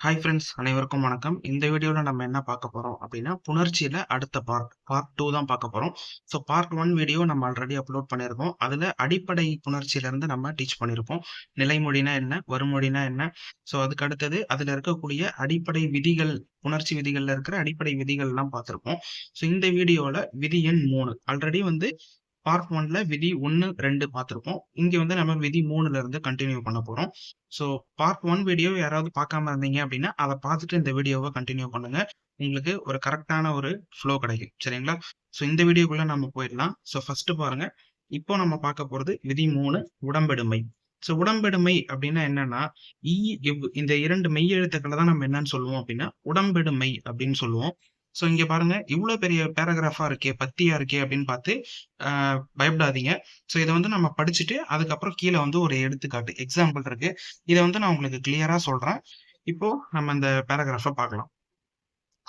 Hi friends அனைவருக்கும் வணக்கம். இந்த வீடியோவில் நம்ம என்ன பார்க்க போகிறோம் அப்படின்னா புணர்ச்சியில் அடுத்த பார்ட் பார்ட் டூ தான் பார்க்க போகிறோம் ஸோ பார்ட் ஒன் வீடியோ நம்ம ஆல்ரெடி அப்லோட் பண்ணியிருக்கோம். அதில் அடிப்படை புணர்ச்சியிலேருந்து நம்ம டீச் பண்ணியிருக்கோம் நிலைமொழினா என்ன வருமொழினா என்ன? ஸோ அதுக்கு அடுத்தது அதில் இருக்கக்கூடிய அடிப்படை விதிகள் புணர்ச்சி விதிகளில் இருக்கிற அடிப்படை விதிகள்லாம் பார்த்துருப்போம். ஸோ இந்த வீடியோவில் விதி எண் மூணு. ஆல்ரெடி வந்து பார்ட் ஒன்ல விதி ஒன்று ரெண்டு பார்த்துருப்போம் இங்கே வந்து நம்ம விதி மூணுல இருந்து கண்டினியூ பண்ண போகிறோம் ஸோ பார்ட் ஒன் வீடியோ யாராவது பார்க்காம இருந்தீங்க அப்படின்னா அதை பார்த்துட்டு இந்த வீடியோவை கண்டினியூ பண்ணுங்க. உங்களுக்கு ஒரு கரெக்டான ஒரு ஃப்ளோ கிடைக்கும். சரிங்களா? ஸோ இந்த வீடியோக்குள்ள நம்ம போயிடலாம். ஸோ ஃபர்ஸ்ட் பாருங்க. இப்போ நம்ம பார்க்க போறது விதி மூணு உடம்பெடுமை. ஸோ உடம்பெடுமை அப்படின்னா என்னன்னா இ இவ் இந்த இரண்டு மெய் எழுத்துக்களை தான் நம்ம என்னன்னு சொல்லுவோம் அப்படின்னா உடம்பெடுமை அப்படின்னு சொல்லுவோம். ஸோ இங்கே பாருங்க இவ்வளோ பெரிய பேராகிராஃபாக இருக்கே பத்தியாக இருக்கே அப்படின்னு பார்த்து பயப்படாதீங்க. ஸோ இதை வந்து நம்ம படிச்சுட்டு அதுக்கப்புறம் கீழே வந்து ஒரு எடுத்துக்காட்டு எக்ஸாம்பிள் இருக்கு. இதை வந்து நான் உங்களுக்கு கிளியராக சொல்கிறேன் இப்போ நம்ம இந்த பேராகிராஃபை பார்க்கலாம்.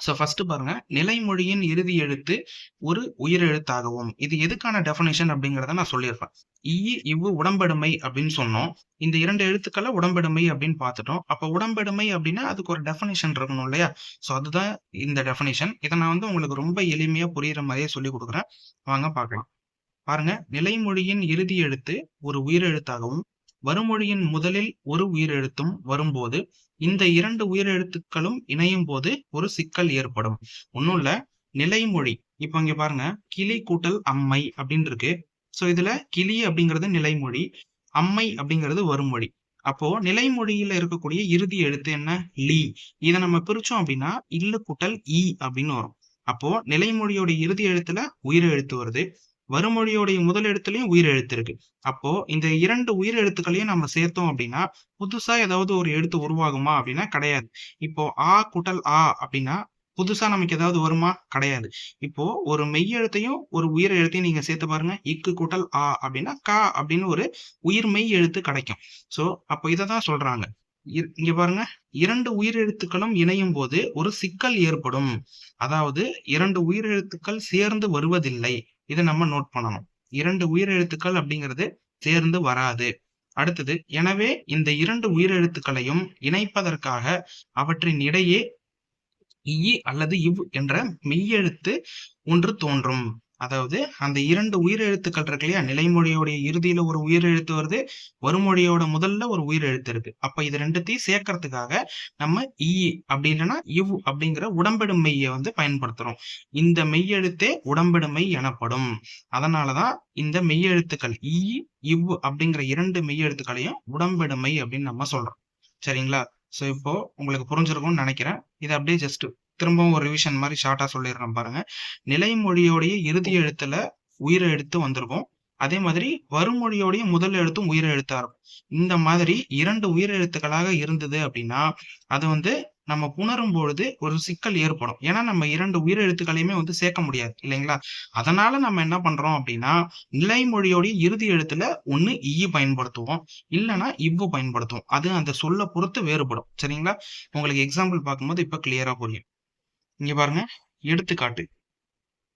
ஸோ ஃபர்ஸ்ட் பாருங்க. நிலைமொழியின் இறுதி எழுத்து ஒரு உயிரெழுத்தாகவும். இது எதுக்கான டெஃபினேஷன் அப்படிங்கிறத நான் சொல்லியிருப்பேன். ஈ இவ்வு உடம்பெடுமை அப்படின்னு சொன்னோம். இந்த இரண்டு எழுத்துக்களை உடம்பெடுமை அப்படின்னு பார்த்துட்டோம். அப்போ உடம்பெடுமை அப்படின்னா அதுக்கு ஒரு டெஃபினேஷன் இருக்கணும் இல்லையா? ஸோ அதுதான் இந்த டெஃபினேஷன் இதை நான் வந்து உங்களுக்கு ரொம்ப எளிமையா புரியுற மாதிரியே சொல்லி கொடுக்குறேன். வாங்க பார்க்கலாம். பாருங்க. நிலைமொழியின் இறுதி எழுத்து ஒரு உயிரெழுத்தாகவும் வருமொழியின் முதலில் ஒரு உயிரெழுத்தும் வரும்போது இந்த இரண்டு உயிரெழுத்துக்களும் இணையும் போது ஒரு சிக்கல் ஏற்படும். ஒன்னும் இல்ல நிலைமொழி. இப்ப இங்க பாருங்க கிளி கூட்டல் அம்மை அப்படின்னு இருக்கு சோ இதுல கிளி அப்படிங்கிறது நிலைமொழி அம்மை அப்படிங்கிறது வருமொழி. அப்போ நிலைமொழியில இருக்கக்கூடிய இறுதி எழுத்து என்ன? லீ. இதை நம்ம பிரிச்சோம் அப்படின்னா இல்லு கூட்டல் ஈ அப்படின்னு வரும். அப்போ நிலைமொழியோட இறுதி எழுத்துல உயிர் எழுத்து வருது. வருமொழியோடைய முதல் எழுத்துலையும் உயிர் எழுத்து இருக்கு. அப்போ இந்த இரண்டு உயிர் எழுத்துக்களையும் நம்ம சேர்த்தோம் அப்படின்னா புதுசா ஏதாவது ஒரு எழுத்து உருவாகுமா அப்படின்னா கிடையாது. இப்போ ஆ குட்டல் ஆ அப்படின்னா புதுசா நமக்கு ஏதாவது வருமா? கிடையாது. இப்போ ஒரு மெய் எழுத்தையும் ஒரு உயிர் எழுத்தையும் நீங்க சேர்த்து பாருங்க. இக்கு குட்டல் ஆ அப்படின்னா கா அப்படின்னு ஒரு உயிர் மெய் எழுத்து கிடைக்கும். சோ அப்போ இதைதான் சொல்றாங்க. இங்க பாருங்க. இரண்டு உயிரெழுத்துக்களும் இணையும் போது ஒரு சிக்கல் ஏற்படும். அதாவது இரண்டு உயிரெழுத்துக்கள் சேர்ந்து வருவதில்லை. இதை நம்ம நோட் பண்ணணும். இரண்டு உயிரெழுத்துக்கள் அப்படிங்கிறது சேர்ந்து வராது. அடுத்தது எனவே இந்த இரண்டு உயிரெழுத்துக்களையும் இணைப்பதற்காக அவற்றின் இடையே இ அல்லது இவ் என்ற மெய்யெழுத்து ஒன்று தோன்றும். அதாவது அந்த இரண்டு உயிரெழுத்துக்கள் இருக்கு இல்லையா? நிலைமொழியோடைய இறுதியில ஒரு உயிரெழுத்து வருது வறுமொழியோட முதல்ல ஒரு உயிரெழுத்து இருக்கு. அப்ப இது ரெண்டுத்தையும் சேர்க்கறதுக்காக நம்ம இ அப்படி இல்லைன்னா இவ் அப்படிங்கிற உடம்பெடும் மெய்யை வந்து பயன்படுத்துறோம். இந்த மெய்யெழுத்தே உடம்பெடுமை எனப்படும். அதனாலதான் இந்த மெய்யெழுத்துக்கள் இ இவ் அப்படிங்கிற இரண்டு மெய்யெழுத்துக்களையும் உடம்பெடுமை அப்படின்னு நம்ம சொல்றோம். சரிங்களா? சோ இப்போ உங்களுக்கு புரிஞ்சிருக்கும்னு நினைக்கிறேன். இதை அப்படியே ஜஸ்ட் திரும்பவும் ஒரு ரிவிஷன் மாதிரி ஷார்ட்டாக சொல்லிடுறேன் பாருங்க. நிலைமொழியோடைய இறுதி எழுத்துல உயிரை எழுத்து வந்திருக்கும். அதே மாதிரி வருமொழியோடைய முதல் எழுத்தும் உயிர் எழுத்தா இருக்கும். இந்த மாதிரி இரண்டு உயிரெழுத்துக்களாக இருந்தது அப்படின்னா அது வந்து நம்ம புணரும் பொழுது ஒரு சிக்கல் ஏற்படும். ஏன்னா நம்ம இரண்டு உயிரெழுத்துக்களையுமே வந்து சேர்க்க முடியாது இல்லைங்களா? அதனால நம்ம என்ன பண்றோம் அப்படின்னா நிலைமொழியோடைய இறுதி எழுத்துல ஒண்ணு ஈ பயன்படுத்துவோம். இல்லைன்னா இவ்வு பயன்படுத்துவோம். அது அந்த சொல்ல பொறுத்து வேறுபடும். சரிங்களா? உங்களுக்கு எக்ஸாம்பிள் பார்க்கும்போது இப்ப கிளியரா புரியும். இங்க பாருங்க எடுத்துக்காட்டு.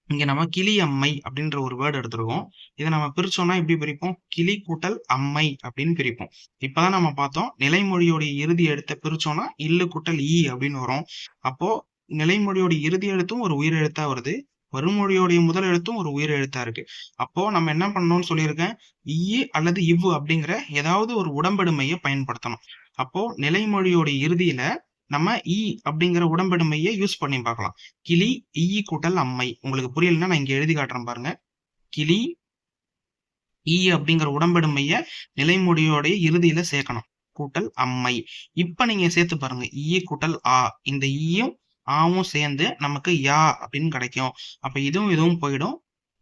இங்க நம்ம கிளி அம்மை அப்படின்ற ஒரு வேர்டு எடுத்திருக்கோம். இதை நம்ம பிரிச்சோம்னா எப்படி பிரிப்போம்? கிளி கூட்டல் அம்மை அப்படின்னு பிரிப்போம். இப்பதான் நம்ம பார்த்தோம் நிலைமொழியோடைய இறுதி எழுத்தை பிரிச்சோம்னா இல்லு கூட்டல் ஈ அப்படின்னு வரும். அப்போ நிலைமொழியோட இறுதி எழுத்தும் ஒரு உயிர் எழுத்தா வருது. வருமொழியோடைய முதல் எழுத்தும் ஒரு உயிர் எழுத்தா இருக்கு. அப்போ நம்ம என்ன பண்ணணும்னு சொல்லியிருக்கேன்? ஈ அல்லது இவ்வு அப்படிங்கிற ஏதாவது ஒரு உடம்பெடுமையை பயன்படுத்தணும். அப்போ நிலைமொழியோட இறுதியில நம்ம ஈ அப்படிங்கிற உடம்பெடுமையை யூஸ் பண்ணி பார்க்கலாம். கிளி ஈ கூட்டல் அம்மை. உங்களுக்கு புரியலன்னா நான் இங்க எழுதி காட்டுறேன் பாருங்க. கிளி ஈ அப்படிங்கிற உடம்பெடுமைய நிலைமொழியோடைய இறுதியில சேர்க்கணும். கூட்டல் அம்மை. இப்ப நீங்க சேர்த்து பாருங்க. ஈ கூட்டல் ஆ. இந்த ஈயும் ஆவும் சேர்ந்து நமக்கு யா அப்படின்னு கிடைக்கும். அப்ப இதுவும் இதுவும் போயிடும்.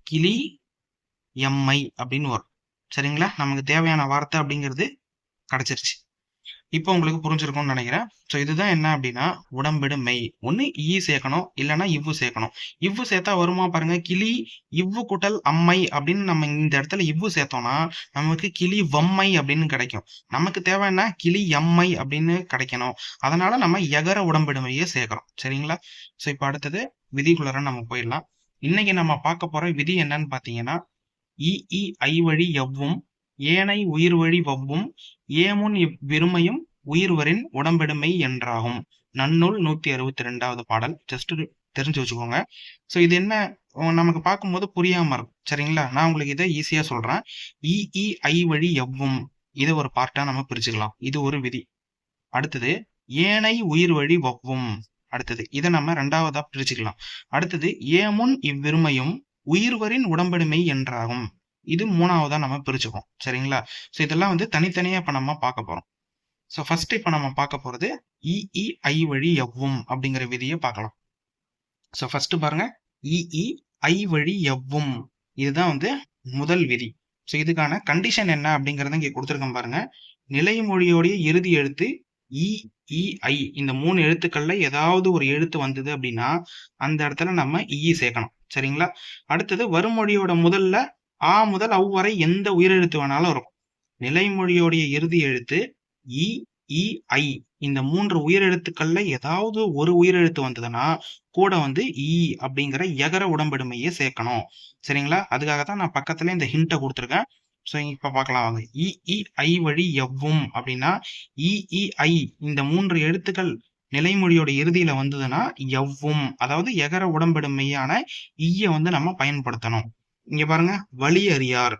கிளி எம்மை அப்படின்னு வரும். சரிங்களா? நமக்கு தேவையான வார்த்தை அப்படிங்கிறது கிடைச்சிருச்சு. இப்போ உங்களுக்கு புரிஞ்சிருக்கும்னு நினைக்கிறேன். ஸோ இதுதான் என்ன அப்படின்னா உடம்பிடு மெய். ஒன்று ஈ சேர்க்கணும் இல்லைன்னா இவ்வு சேர்க்கணும். இவ்வு சேர்த்தா வருமா பாருங்க கிளி இவ்வு குட்டல் அம்மை அப்படின்னு நம்ம இந்த இடத்துல இவ்வு சேர்த்தோம்னா நமக்கு கிளி வம்மை அப்படின்னு கிடைக்கும். நமக்கு தேவை என்ன? கிளி எம்மை அப்படின்னு கிடைக்கணும். அதனால நம்ம எகர உடம்பெடுமையே சேர்க்கிறோம். சரிங்களா? ஸோ இப்போ அடுத்தது விதிக்குள்ளர நம்ம போயிடலாம். இன்னைக்கு நம்ம பார்க்க போற விதி என்னன்னு பார்த்தீங்கன்னா இஇ இ ஐ வழி எவ்வும் ஏனை உயிர் வழி வவ்வும் ஏமுன் இவ்விருமையும் உயிர்வரின் உடம்பெடுமை என்றாகும். நன்னூல் நூத்தி அறுபத்தி ரெண்டாவது பாடல். ஜஸ்ட் தெரிஞ்சு வச்சுக்கோங்க. ஸோ இது என்ன? நமக்கு பார்க்கும்போது புரியாம இருக்கும் சரிங்களா? நான் உங்களுக்கு இதை ஈஸியா சொல்றேன். இஇஐ ஐ வழி எவ்வும். இதை ஒரு பார்ட்டா நம்ம பிரிச்சுக்கலாம். இது ஒரு விதி. அடுத்தது ஏனை உயிர் வழி வவ்வும். அடுத்தது இதை நம்ம ரெண்டாவதா பிரிச்சுக்கலாம். அடுத்தது ஏமுன் இவ்விருமையும் உயிர்வரின் உடம்பெடுமை என்றாகும். இது மூணாவதா நம்ம பிரிச்சுக்கோம் சரிங்களா? ஸோ இதெல்லாம் வந்து தனித்தனியாக இப்போ நம்ம பார்க்க போகிறோம் ஸோ ஃபர்ஸ்ட் இப்போ நம்ம பார்க்க போகிறது இஇஐ வழி எவ்வும் அப்படிங்கிற விதியை பார்க்கலாம். ஸோ ஃபர்ஸ்ட் பாருங்க. இஇஐ வழி எவ்வும். இதுதான் வந்து முதல் விதி. ஸோ இதுக்கான கண்டிஷன் என்ன அப்படிங்கறத இங்கே கொடுத்துருக்கேன் பாருங்க. நிலைமொழியோடைய இறுதி எழுத்து இஇஐ இந்த மூணு எழுத்துக்கள்ல ஏதாவது ஒரு எழுத்து வந்தது அப்படின்னா அந்த இடத்துல நம்ம இஇ சேர்க்கணும். சரிங்களா? அடுத்தது வருமொழியோட முதல்ல ஆ முதல் அவ் வரை எந்த உயிரெழுத்து வேணாலும் இருக்கும். நிலைமொழியோடைய இறுதி எழுத்து இ இ ஐ. இந்த மூன்று உயிரெழுத்துக்கள்ல ஏதாவது ஒரு உயிரெழுத்து வந்ததுன்னா கூட வந்து இ அப்படிங்கிற எகர உடம்பெடுமையை சேர்க்கணும். சரிங்களா? அதுக்காக தான் நான் பக்கத்துல இந்த ஹிண்ட்டை கொடுத்துருக்கேன். ஸோ இப்ப பார்க்கலாம் வாங்க. இ ஐ வழி எவ்வும் அப்படின்னா இ ஐ இந்த மூன்று எழுத்துக்கள் நிலைமொழியோட இறுதியில வந்ததுன்னா எவ்வும். அதாவது எகர உடம்பெடுமையான ஈய வந்து நம்ம பயன்படுத்தணும். இங்க பாருங்க வழி அறியார்.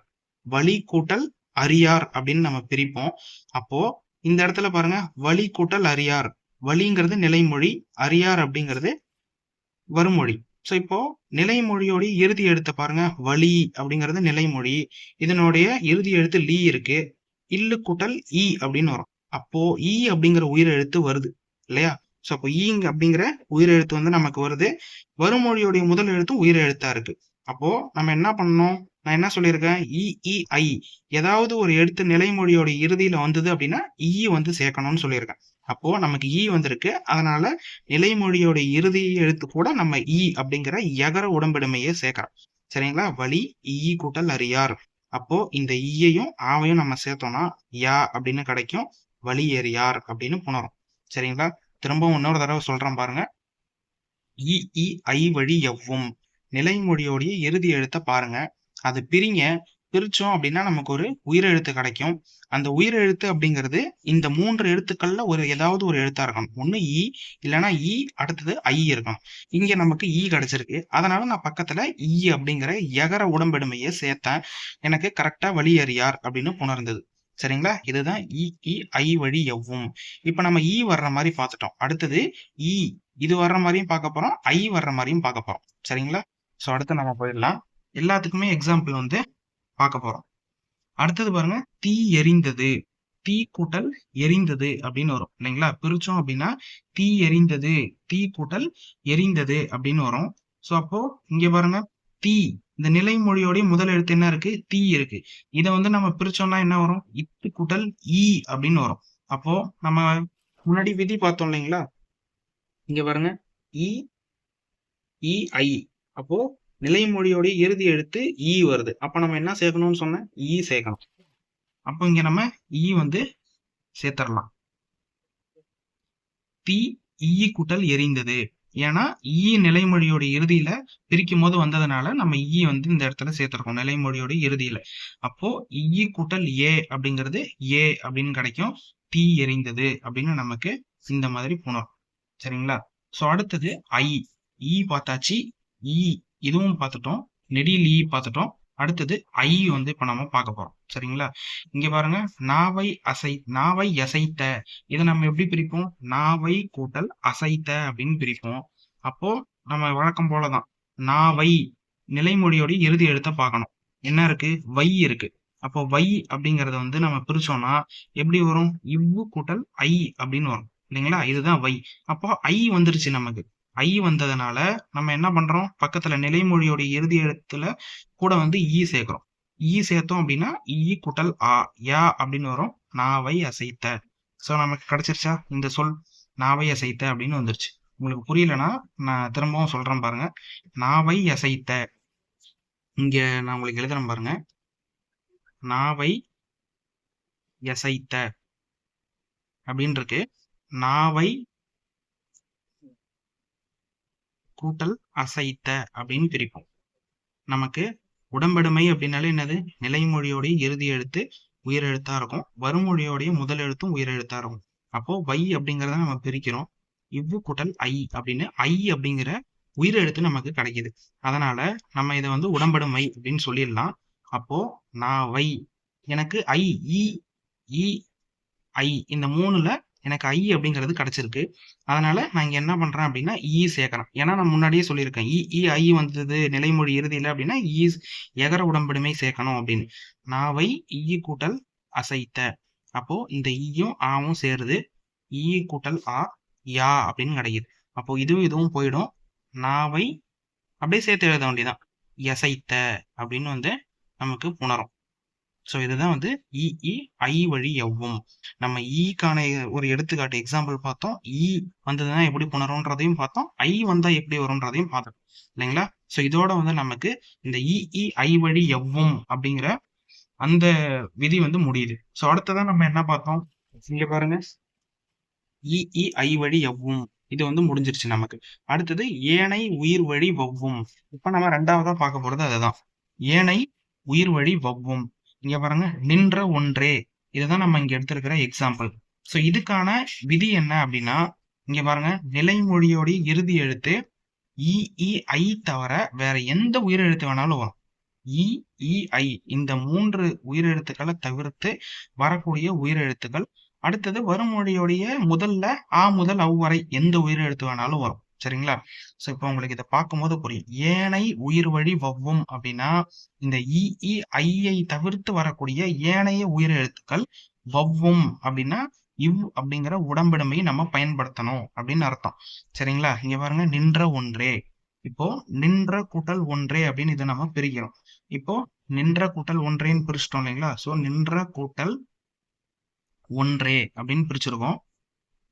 வழி கூட்டல் அறியார் அப்படின்னு நம்ம பிரிப்போம். அப்போ இந்த இடத்துல பாருங்க வழி கூட்டல் அறியார். வழிங்கிறது நிலைமொழி அறியார் அப்படிங்கிறது வருமொழி. ஸோ இப்போ நிலைமொழியோட இறுதி எழுத்த பாருங்க வழி அப்படிங்கிறது நிலைமொழி. இதனுடைய இறுதி எழுத்து லீ இருக்கு. இல்லு கூட்டல் ஈ அப்படின்னு வரும். அப்போ ஈ அப்படிங்கிற உயிரெழுத்து வருது இல்லையா? ஸோ அப்போ ஈங் அப்படிங்கிற உயிரெழுத்து வந்து நமக்கு வருது. வருமொழியோடைய முதல் எழுத்தும் உயிரெழுத்தா இருக்கு. அப்போ நம்ம என்ன பண்ணணும்? நான் என்ன சொல்லியிருக்கேன்? இஇஐ ஏதாவது ஒரு எழுத்து நிலைமொழியோட இறுதியில வந்தது அப்படின்னா ஈ வந்து சேர்க்கணும்னு சொல்லியிருக்கேன். அப்போ நமக்கு ஈ வந்திருக்கு. அதனால நிலைமொழியோட இறுதி எழுத்து கூட நம்ம ஈ அப்படிங்கிற எகர உடம்பெடுமையை சேர்க்கிறோம். சரிங்களா? வழி ஈ கூட்டல் அறியார் அப்போ இந்த ஈயையும் ஆவையும் நம்ம சேர்த்தோம்னா யா அப்படின்னு கிடைக்கும். வழி எறியார் அப்படின்னு புணரும். சரிங்களா? திரும்பவும் இன்னொரு தடவை சொல்றேன் பாருங்க. இஇஐ ஐ வழி எவ்வும். நிலைமொழியோடைய இறுதி எழுத்த பாருங்க. அது பிரிங்க பிரிச்சோம் அப்படின்னா நமக்கு ஒரு உயிரெழுத்து கிடைக்கும். அந்த உயிரெழுத்து அப்படிங்கிறது இந்த மூன்று எழுத்துக்கள்ல ஒரு ஏதாவது ஒரு எழுத்தா இருக்கணும். ஒண்ணு இ இல்லைன்னா இ அடுத்தது ஐ இருக்கணும் இங்க நமக்கு ஈ கிடைச்சிருக்கு. அதனால நான் பக்கத்துல இ அப்படிங்கிற எகர உடம்பெடுமையை சேர்த்தேன். எனக்கு கரெக்டா வழியறியார் அப்படின்னு புணர்ந்தது. சரிங்களா? இதுதான் இ இ ஐ வழி எவ்வும். இப்ப நம்ம இ வர்ற மாதிரி பார்த்துட்டோம். அடுத்தது இ இது வர்ற மாதிரியும் பார்க்க போறோம். ஐ வர்ற மாதிரியும் பார்க்க போறோம். சரிங்களா? ஸோ அடுத்து நம்ம போயிடலாம். எல்லாத்துக்குமே எக்ஸாம்பிள் வந்து பார்க்க போகிறோம் அடுத்தது பாருங்க தீ எரிந்தது. தீ கூட்டல் எரிந்தது அப்படின்னு வரும். இல்லைங்களா? பிரிச்சோம் அப்படின்னா தீ எரிந்தது தீ கூட்டல் எரிந்தது அப்படின்னு வரும். ஸோ அப்போ இங்க பாருங்க தீ. இந்த நிலைமொழியோடைய முதல் எழுத்து என்ன இருக்கு? தீ இருக்கு. இதை வந்து நம்ம பிரிச்சோம்னா என்ன வரும்? இத்து கூட்டல் ஈ அப்படின்னு வரும். அப்போ நம்ம முன்னாடி விதி பார்த்தோம் இல்லைங்களா? இங்க பாருங்க இ இ அப்போ நிலைமொழியோட இறுதி எழுத்து ஈ வருது. அப்ப நம்ம என்ன சேர்க்கணும்னு சொன்ன ஈ e சேர்க்கணும். அப்போ இங்க நம்ம ஈ வந்து சேர்த்தரலாம். தீ ஈ கூட்டல் எரிந்தது. ஏன்னா ஈ நிலைமொழியோட இறுதியில பிரிக்கும் போது வந்ததுனால நம்ம ஈ வந்து இந்த இடத்துல சேர்த்துருக்கோம் நிலைமொழியோட இறுதியில. அப்போ ஈ கூட்டல் ஏ அப்படிங்கிறது ஏ அப்படின்னு கிடைக்கும். தீ எரிந்தது அப்படின்னு நமக்கு இந்த மாதிரி போனோம். சரிங்களா? சோ அடுத்தது ஐ ஈ பார்த்தாச்சு. இ இதுவும் பார்த்துட்டோம். நெடியில் ஈ பார்த்துட்டோம். அடுத்தது ஐ வந்து இப்போ நம்ம பார்க்க போகிறோம் சரிங்களா? இங்கே பாருங்க. நாவை அசை நாவை அசைத்த. இதை நம்ம எப்படி பிரிப்போம்? நாவை கூட்டல் அசைத்த அப்படின்னு பிரிப்போம். அப்போ நம்ம வழக்கம் போல தான் நாவை நிலைமொழியோட இறுதி எழுத்த பார்க்கணும். என்ன இருக்கு? வை இருக்கு. அப்போ வை அப்படிங்கிறத வந்து நம்ம பிரிச்சோம்னா எப்படி வரும்? இவ்வு கூட்டல் ஐ அப்படின்னு வரும். இல்லைங்களா? இதுதான் வை. அப்போ ஐ வந்துருச்சு நமக்கு. ஐ வந்ததுனால நம்ம என்ன பண்றோம்? பக்கத்துல நிலைமொழியோட இறுதி எழுத்துல கூட வந்து ஈ சேர்க்கிறோம். ஈ சேர்த்தோம் அப்படின்னா e ஈ குட்டல் ஆ யா அப்படின்னு வரும். நாவை அசைத்த. சோ நமக்கு கிடைச்சிருச்சா? இந்த சொல் நாவை அசைத்த அப்படின்னு வந்துருச்சு. உங்களுக்கு புரியலன்னா நான் திரும்பவும் சொல்றேன் பாருங்க. நாவை அசைத்த. இங்க நான் உங்களுக்கு எழுதுறேன் பாருங்க. நாவை எசைத்த அப்படின்னு இருக்கு நாவை கூட்டல் அசைத்த அப்படின்னு பிரிப்போம். நமக்கு உடம்பெடுமை அப்படின்னாலே என்னது? நிலைமொழியோடைய இறுதி எழுத்து உயிரெழுத்தா இருக்கும். வருமொழியோடைய முதல் எழுத்தும் உயிரெழுத்தா இருக்கும். அப்போ வை அப்படிங்கிறத நம்ம பிரிக்கிறோம். இவ்வு கூட்டல் ஐ அப்படின்னு ஐ அப்படிங்கிற உயிரெழுத்து நமக்கு கிடைக்குது. அதனால நம்ம இதை வந்து உடம்படும் அப்படின்னு சொல்லிடலாம். அப்போ நான் வை எனக்கு ஐ இ இ ஐ இந்த மூணுல எனக்கு ஐ அப்படிங்கிறது கிடச்சிருக்கு. அதனால நான் இங்கே என்ன பண்ணுறேன் அப்படின்னா இ சேர்க்கறேன். ஏன்னா நான் முன்னாடியே சொல்லியிருக்கேன். இ இ ஐ வந்தது நிலைமொழி இறுதியில் அப்படின்னா e இ எகர உடம்படுமை சேர்க்கணும் அப்படின்னு. நாவை இ e கூட்டல் அசைத்த. அப்போ இந்த ஈயும் ஆவும் சேருது. ஈ கூட்டல் ஆ யா அப்படின்னு கிடைக்குது. அப்போ இதுவும் இதுவும் போயிடும். நாவை அப்படியே சேர்த்து எழுத வேண்டியதான் எசைத்த அப்படின்னு வந்து நமக்கு புணரும் ஸோ இதுதான் வந்து இஇ ஐ வழி எவ்வும் நம்ம இக்கான ஒரு எடுத்துக்காட்டு எக்ஸாம்பிள் பார்த்தோம். இ வந்ததுன்னா எப்படி புணரும்ன்றதையும் பார்த்தோம். ஐ வந்தா எப்படி வரும்ன்றதையும் பார்த்தோம். இல்லைங்களா? ஸோ இதோட வந்து நமக்கு இந்த இஇ ஐ வழி எவ்வும் அப்படிங்கிற அந்த விதி வந்து முடியுது. ஸோ அடுத்ததான் நம்ம என்ன பார்த்தோம்? இங்க பாருங்க. இஇ ஐ வழி எவ்வும் இது வந்து முடிஞ்சிருச்சு நமக்கு. அடுத்தது ஏனை உயிர் வழி வவ்வும் இப்ப நம்ம ரெண்டாவதா பார்க்க போறது அதுதான். ஏனை உயிர் வழி வவ்வும் இங்க பாருங்க நின்ற ஒன்றே. இதுதான் நம்ம இங்க எடுத்திருக்கிற எக்ஸாம்பிள் ஸோ இதுக்கான விதி என்ன அப்படின்னா இங்க பாருங்க நிலைமொழியோடைய இறுதி எழுத்து இஇஐ தவிர வேற எந்த உயிரெழுத்து வேணாலும் வரும். இஇஐ இந்த மூன்று உயிரெழுத்துக்களை தவிர்த்து வரக்கூடிய உயிரெழுத்துக்கள். அடுத்தது வருமொழியோடைய முதல்ல ஆ முதல் அவ்வரை எந்த உயிரெழுத்து வேணாலும் வரும். சரிங்களா? சோ இப்போ உங்களுக்கு இதை பார்க்கும்போது புரியும். ஏனை உயிர் வழி வவ்வும் அப்படின்னா இந்த இ ஐயை தவிர்த்து வரக்கூடிய ஏனைய உயிரெழுத்துக்கள் வவ்வும் அப்படின்னா இவ் அப்படிங்கிற உடம்பிடமையை நம்ம பயன்படுத்தணும் அப்படின்னு அர்த்தம். சரிங்களா? இங்க பாருங்க நின்ற ஒன்றே. இப்போ நின்ற கூட்டல் ஒன்றே அப்படின்னு இதை நம்ம பிரிக்கிறோம். இப்போ நின்ற கூட்டல் ஒன்றேன்னு பிரிச்சிட்டோம் இல்லைங்களா? சோ நின்ற கூட்டல் ஒன்றே அப்படின்னு பிரிச்சிருக்கோம்.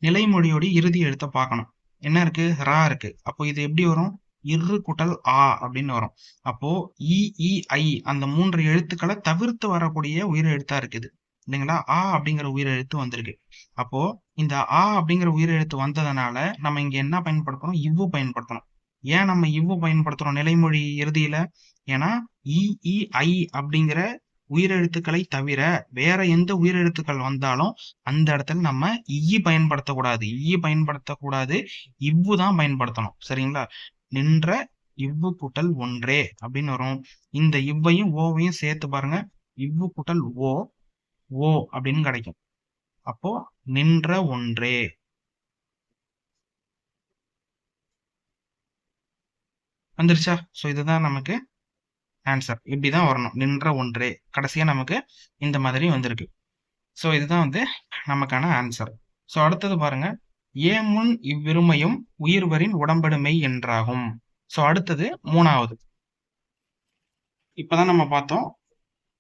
நிலைமொழியோட இறுதி எழுத்த பார்க்கணும். என்ன இருக்கு? ரா இருக்கு. அப்போ இது எப்படி வரும்? இரு குட்டல் ஆ அப்படின்னு வரும். அப்போ இஇஐ அந்த மூன்று எழுத்துக்களை தவிர்த்து வரக்கூடிய உயிரெழுத்தா இருக்குது. இல்லைங்களா? ஆ அப்படிங்கிற உயிரெழுத்து வந்திருக்கு. அப்போ இந்த ஆ அப்படிங்கிற உயிரெழுத்து வந்ததுனால நம்ம இங்க என்ன பயன்படுத்தணும்? இவ்வு பயன்படுத்தணும். ஏன் நம்ம இவ்வு பயன்படுத்துறோம் நிலைமொழி இறுதியில? ஏன்னா இஇஐ அப்படிங்கிற உயிரெழுத்துக்களை தவிர வேற எந்த உயிரெழுத்துக்கள் வந்தாலும் அந்த இடத்துல நம்ம ஈ பயன்படுத்தக்கூடாது. ஈ பயன்படுத்தக்கூடாது. இவ்வு தான் பயன்படுத்தணும். சரிங்களா? நின்ற இவ்வு கூட்டல் ஒன்றே அப்படின்னு வரும். இந்த இவ்வையும் ஓவையும் சேர்த்து பாருங்க. இவ்வு கூட்டல் ஓ ஓ அப்படின்னு கிடைக்கும். அப்போ நின்ற ஒன்றே. வந்துருச்சா? ஸோ இதுதான் நமக்கு ஆன்சர் இப்படிதான் வரணும். நின்ற ஒன்றே. கடைசியா நமக்கு இந்த மாதிரி வந்திருக்கு. ஸோ இதுதான் வந்து நமக்கான ஆன்சர் ஸோ அடுத்தது பாருங்க. ஏமுன் இவ்விருமையும் உயிர்வரின் உடம்படுமை என்றாகும். ஸோ அடுத்தது மூணாவது. இப்பதான் நம்ம பார்த்தோம்.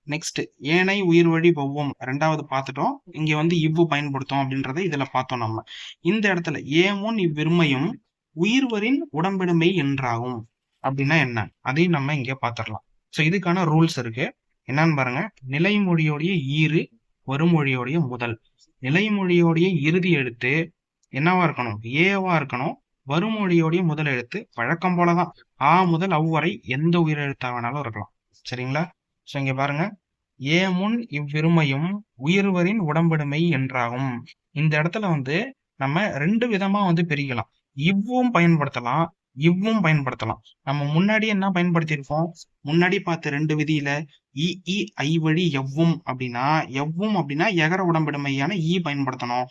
நெக்ஸ்ட் ஏனை உயிர் வழி ஒவ்வொம் ரெண்டாவது பார்த்துட்டோம். இங்க வந்து இவ்வு பயன்படுத்தும் அப்படின்றத இதுல பார்த்தோம் நம்ம. இந்த இடத்துல ஏமுன் இவ்விருமையும் உயிர்வரின் உடம்பிடுமை என்றாகும். அப்படின்னா என்ன? அதையும் நம்ம இங்க பார்த்துடலாம். ஸோ இதுக்கான ரூல்ஸ் இருக்கு. என்னன்னு பாருங்க. நிலைமொழியோடைய ஈறு வருமொழியோடைய முதல். நிலைமொழியோடைய இறுதி எழுத்து என்னவா இருக்கணும்? ஏவா இருக்கணும். வருமொழியோடைய முதல் எழுத்து வழக்கம் போலதான். ஆ முதல் அவ்வரை எந்த உயிரெழுத்தா வேணாலும் இருக்கலாம். சரிங்களா? ஸோ இங்க பாருங்க. ஏ முன் இவ்விருமையும் உயிர்வரின் உடம்படுமை என்றாகும். இந்த இடத்துல வந்து நம்ம ரெண்டு விதமா வந்து பிரிக்கலாம். இவ்வும் பயன்படுத்தலாம் இவ்வும் பயன்படுத்தலாம். நம்ம முன்னாடி என்ன பயன்படுத்தியிருக்கோம் முன்னாடி பார்த்த ரெண்டு விதியில இஇ ஐ வழி எவ்வும் அப்படின்னா எவ்வும் அப்படின்னா எகர உடம்பிடுமையான ஈ பயன்படுத்தணும்.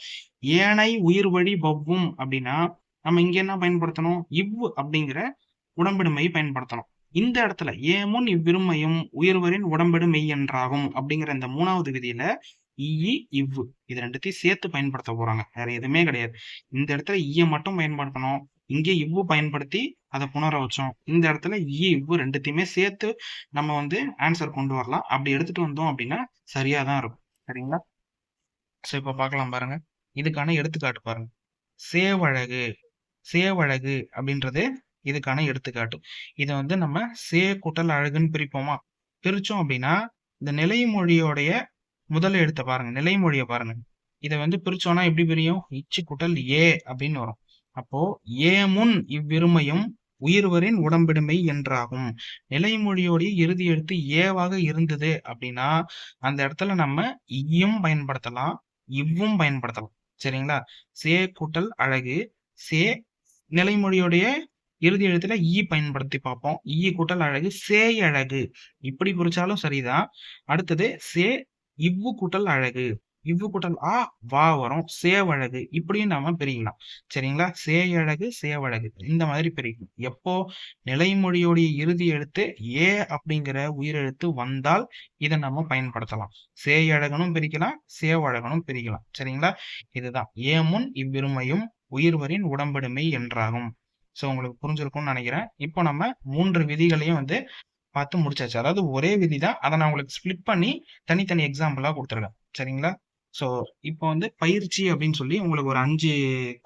ஏனை உயிர் வழி வவ்வும் அப்படின்னா நம்ம இங்க என்ன பயன்படுத்தணும்? இவ் அப்படிங்கிற உடம்பிடுமை பயன்படுத்தணும். இந்த இடத்துல ஏமுன் இவ்விருமையும் உயிர்வரின் உடம்பெடு மெய் என்றாகும் அப்படிங்கிற இந்த மூணாவது விதியில இஇ இவ்வு. இது ரெண்டுத்தையும் சேர்த்து பயன்படுத்த போறாங்க. வேற எதுவுமே கிடையாது. இந்த இடத்துல ஈய மட்டும் பயன்படுத்தணும். இங்கே இவ்வு பயன்படுத்தி அதை புணர வச்சோம். இந்த இடத்துல இ இவ்வு ரெண்டுத்தையுமே சேர்த்து நம்ம வந்து ஆன்சர் கொண்டு வரலாம். அப்படி எடுத்துட்டு வந்தோம் அப்படின்னா சரியா தான் இருக்கும். சரிங்களா? ஸோ இப்போ பார்க்கலாம் பாருங்க. இதுக்கான எடுத்துக்காட்டு பாருங்க. சேவழகு சேவழகு அப்படின்றது இதுக்கான எடுத்துக்காட்டு. இதை வந்து நம்ம சே குட்டல் அழகுன்னு பிரிப்போமா? பிரிச்சோம் அப்படின்னா இந்த நிலைமொழியோடைய முதல் எடுத்த பாருங்க. நிலைமொழியை பாருங்க. இதை வந்து பிரிச்சோம்னா எப்படி பிரியும்? இச்சு குட்டல் ஏ அப்படின்னு வரும். அப்போ ஏ முன் இவ்விருமையும் உயிர்வரின் உடம்பிடுமை என்றாகும். நிலைமொழியோடைய இறுதி எழுத்து ஏவாக இருந்தது அப்படின்னா அந்த இடத்துல நம்ம ஈயும் பயன்படுத்தலாம் இவ்வும் பயன்படுத்தலாம். சரிங்களா? சே கூட்டல் அழகு. சே நிலைமொழியோடைய இறுதி எழுத்துல ஈ பயன்படுத்தி பார்ப்போம். ஈ கூட்டல் அழகு சே அழகு. இப்படி குறிச்சாலும் சரிதான். அடுத்தது சே இவ்வு கூட்டல் அழகு. இவ்வு கூட்டல் ஆ வா வரும். சேவழகு இப்படியும் நாம பிரிக்கலாம். சரிங்களா? சேயழகு சேவழகு. இந்த மாதிரி பிரிக்கணும். எப்போ? நிலைமொழியோடைய இறுதி எழுத்து ஏ அப்படிங்கிற உயிரெழுத்து வந்தால் இதை நம்ம பயன்படுத்தலாம். சேயழகனும் பிரிக்கலாம் சேவழகனும் பிரிக்கலாம். சரிங்களா? இதுதான். ஏமுன் இவ்விருமையும் உயிர்வரின் உடம்படுமை என்றாகும். ஸோ உங்களுக்கு புரிஞ்சிருக்கும்னு நினைக்கிறேன். இப்போ நம்ம மூன்று விதிகளையும் வந்து பார்த்து முடிச்சாச்சு. அதாவது ஒரே விதி தான் அதை நான் உங்களுக்கு ஸ்பிளிட் பண்ணி தனித்தனி எக்ஸாம்பிளாக கொடுத்துருக்கேன். சரிங்களா? ஸோ இப்போ வந்து பயிற்சி அப்படின்னு சொல்லி உங்களுக்கு ஒரு அஞ்சு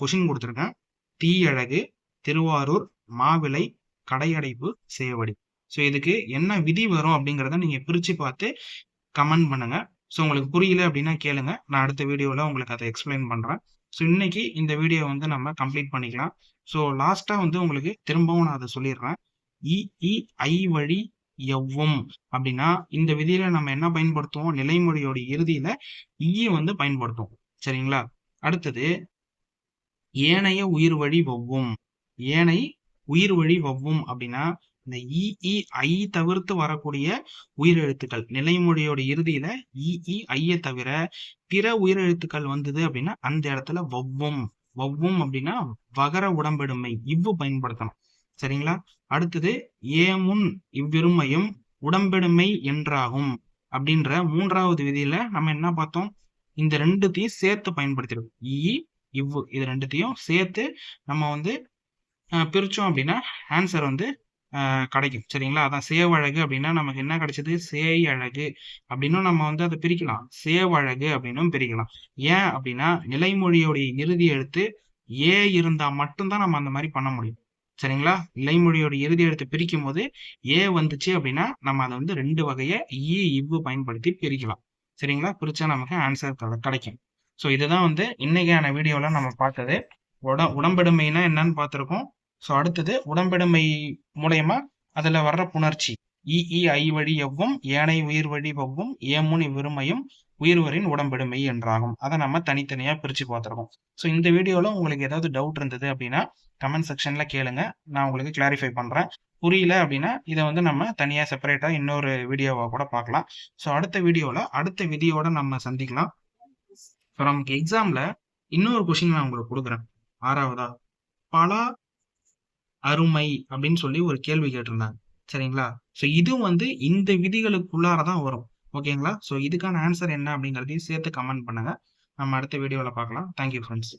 கொஷின் கொடுத்துருக்கேன். தீயழகு திருவாரூர் மாவிலை கடையடைப்பு சேவடி. ஸோ இதுக்கு என்ன விதி வரும் அப்படிங்கிறத நீங்கள் பிரித்து பார்த்து கமெண்ட் பண்ணுங்க. ஸோ உங்களுக்கு புரியல அப்படின்னா கேளுங்க. நான் அடுத்த வீடியோவில் உங்களுக்கு அதை எக்ஸ்பிளைன் பண்ணுறேன் ஸோ இன்னைக்கு இந்த வீடியோ வந்து நம்ம கம்ப்ளீட் பண்ணிக்கலாம். ஸோ லாஸ்ட்டாக வந்து உங்களுக்கு திரும்பவும் நான் அதை சொல்லிடுறேன். இஇ ஐ வழி எவ்வும் அப்படின்னா இந்த விதியில நம்ம என்ன பயன்படுத்துவோம்? நிலைமொழியோட இறுதியில e ஈய வந்து பயன்படுத்துவோம் சரிங்களா? அடுத்தது ஏனைய உயிர் வழி வவ்வும். ஏனை உயிர் வழி வவ்வும் அப்படின்னா இந்த e, e, இஇ ஐ தவிர்த்து வரக்கூடிய உயிரெழுத்துக்கள். நிலைமொழியோட இறுதியில இஇ ஐய தவிர பிற உயிரெழுத்துக்கள் வந்தது அப்படின்னா அந்த இடத்துல வவ்வும். வவ்வும் அப்படின்னா வகர உடம்பெடுமை. இவ்வு பயன்படுத்தணும். சரிங்களா? அடுத்தது ஏமுன் இவ்விருமையும் உடம்பெடுமை என்றாகும் அப்படின்ற மூன்றாவது விதியில நம்ம என்ன பார்த்தோம்? இந்த ரெண்டுத்தையும் சேர்த்து பயன்படுத்திடும் இ இவ்வு இது ரெண்டுத்தையும் சேர்த்து நம்ம வந்து பிரிச்சோம் அப்படின்னா ஆன்சர் வந்து கிடைக்கும். சரிங்களா? அதான் சேவழகு அப்படின்னா நமக்கு என்ன கிடைச்சது? சேய் அழகு அப்படின்னும் நம்ம வந்து அதை பிரிக்கலாம். சேவழகு அப்படின்னும் பிரிக்கலாம். ஏன் அப்படின்னா நிலைமொழியோடைய இறுதி எழுத்து ஏ இருந்தா மட்டும்தான் நம்ம அந்த மாதிரி பண்ண முடியும். சரிங்களா? இலைமொழியோட இறுதி எழுத்து பிரிக்கும் போது ஏ வந்துச்சு அப்படின்னா நம்ம அதை வந்து ரெண்டு வகையை ஈ e, இவ்வு பயன்படுத்தி பிரிக்கலாம். சரிங்களா? பிரிச்சா நமக்கு ஆன்சர் கிடைக்கும். ஸோ இதுதான் வந்து இன்னைக்கான வீடியோவில் நம்ம பார்த்தது. உட உடம்பெடுமைனா என்னன்னு பார்த்துருக்கோம். ஸோ அடுத்தது உடம்பெடுமை மூலயமா அதில் வர்ற புணர்ச்சி. இஇ ஐ வழி எவ்வும் ஏனை உயிர் வழி எவ்வும் ஏமுனி இவ்விருமையும் உயிர்வரின் உடம்பெடுமை என்றாகும். அதை நம்ம தனித்தனியாக பிரித்து பார்த்துருக்கோம். ஸோ இந்த வீடியோவில் உங்களுக்கு ஏதாவது டவுட் இருந்தது அப்படின்னா கமெண்ட் செக்ஷனில் கேளுங்க. நான் உங்களுக்கு கிளாரிஃபை பண்ணுறேன் புரியல அப்படின்னா இதை வந்து நம்ம தனியாக செப்பரேட்டாக இன்னொரு வீடியோவாக கூட பார்க்கலாம். ஸோ அடுத்த வீடியோவில் அடுத்த விதியோட நம்ம சந்திக்கலாம். ஸோ நமக்கு எக்ஸாமில் இன்னொரு கொஷின் நான் உங்களுக்கு கொடுக்குறேன். ஆறாவதா? பல அருமை அப்படின்னு சொல்லி ஒரு கேள்வி கேட்டிருந்தாங்க. சரிங்களா? ஸோ இது வந்து இந்த விதிகளுக்குள்ளார தான் வரும். ஓகேங்களா? ஸோ இதுக்கான ஆன்சர் என்ன அப்படிங்கிறதையும் சேர்த்து கமெண்ட் பண்ணுங்கள் நம்ம அடுத்த வீடியோவில் பார்க்கலாம். Thank you friends